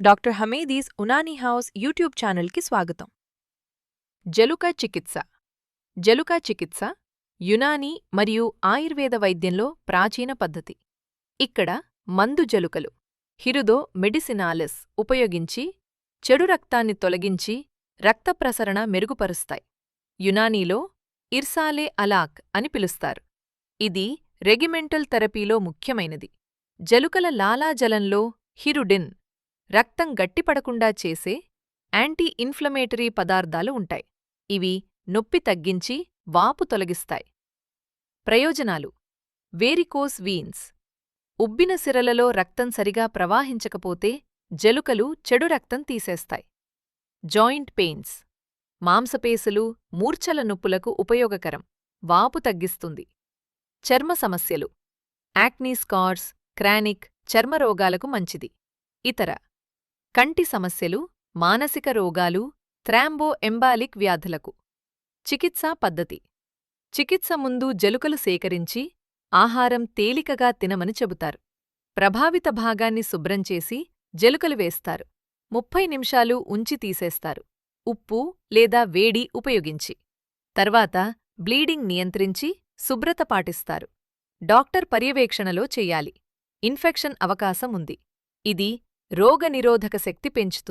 Doctor Hamidi's Unani house YouTube ఛానల్కి స్వాగతం. జలుక చికిత్స. జలుక చికిత్స యునానీ మరియు ఆయుర్వేద వైద్యంలో ప్రాచీన పద్ధతి. ఇక్కడ మందు జలుకలు హిరుదో మెడిసినాలిస్ ఉపయోగించి చెడు రక్తాన్ని తొలగించి రక్త ప్రసరణ మెరుగుపరుస్తాయి. యునానీలో ఇర్సాలే అలాక్ అని పిలుస్తారు. ఇది రెగిమెంటల్ థెరపీలో ముఖ్యమైనది. జలుకల లాలాజలంలో హిరుడిన్ రక్తం గట్టిపడకుండా చేసే యాంటీ ఇన్ఫ్లమేటరీ పదార్థాలు ఉంటాయి. ఇవి నొప్పి తగ్గించి వాపు తొలగిస్తాయి. ప్రయోజనాలు. Varicose veins. ఉబ్బిన సిరలలో రక్తం సరిగా ప్రవాహించకపోతే జలుకలు చెడు రక్తం తీసేస్తాయి. Joint pains. మాంసపేసులు మూర్ఛల నొప్పులకు ఉపయోగకరం. వాపు తగ్గిస్తుంది. చర్మ సమస్యలు. యాక్నీ స్కార్స్ క్రానిక్ చర్మరోగాలకు మంచిది. ఇతర కంటి సమస్యలు మానసిక రోగాలు థ్రాంబో ఎంబాలిక్ వ్యాధులకు. చికిత్సా పద్ధతి. చికిత్స ముందు జలుకలు సేకరించి ఆహారం తేలికగా తినమని చెబుతారు. ప్రభావిత భాగాన్ని శుభ్రం చేసి జలుకలు వేస్తారు. ముప్పై నిమిషాలు ఉంచి తీసేస్తారు. ఉప్పు లేదా వేడి ఉపయోగించి. తర్వాత బ్లీడింగ్ నియంత్రించి శుభ్రత పాటిస్తారు. డాక్టర్ పర్యవేక్షణలో చెయ్యాలి ఇన్ఫెక్షన్ అవకాశం ఉంది. ఇది రోగనిరోధక శక్తి పెంచుతుంది